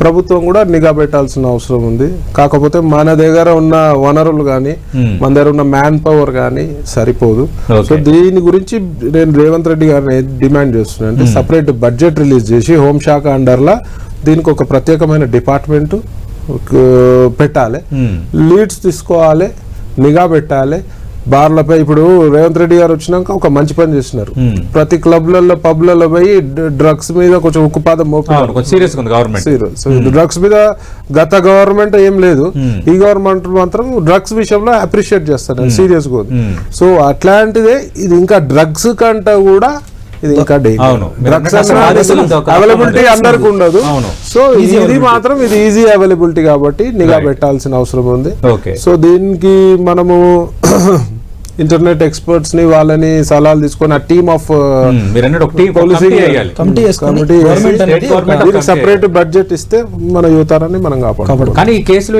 ప్రభుత్వం కూడా నిఘా పెట్టాల్సిన అవసరం ఉంది కాకపోతే మన దగ్గర ఉన్న వనరులు కానీ Hmm. మన దగ్గర ఉన్న మ్యాన్ పవర్ కానీ సరిపోదు. సో దీని గురించి నేను రేవంత్ రెడ్డి గారిని డిమాండ్ చేస్తున్నాను అంటే సపరేట్ బడ్జెట్ రిలీజ్ చేసి హోంశాఖ అండర్లా దీనికి ఒక ప్రత్యేకమైన డిపార్ట్మెంట్ పెట్టాలి Hmm. లీడ్స్ తీసుకోవాలి నిఘా పెట్టాలి బార్లపై ఇప్పుడు రేవంత్ రెడ్డి గారు వచ్చినాక ఒక మంచి పని Hmm. ప్రతి క్లబ్లలో పబ్లలో పోయి డ్రగ్స్ మీద కొంచెం ఉక్కుపాదం సీరియస్. డ్రగ్స్ మీద గత గవర్నమెంట్ ఏం లేదు. ఈ గవర్నమెంట్ మాత్రం డ్రగ్స్ విషయంలో అప్రిషియేట్ చేస్తారు సీరియస్గా. సో అట్లాంటిదే ఇది ఇంకా డ్రగ్స్ కంటే కూడా ఇది ఇంకా డ్రగ్స్ అవైలబిలిటీ అందరికి ఉండదు. సో ఇది మాత్రం ఇది ఈజీ అవైలబిలిటీ కాబట్టి నిఘా. పెట్టాల్సిన అవసరం ఉంది. సో దీనికి మనము ఇంటర్నెట్ ఎక్స్పర్ట్స్ని వాళ్ళని సలహాలు తీసుకొని ఆ team of of- separate budget ఇస్తే మన యువతరాన్ని మనం కాపాడుకోవాలి. కానీ ఈ కేసులో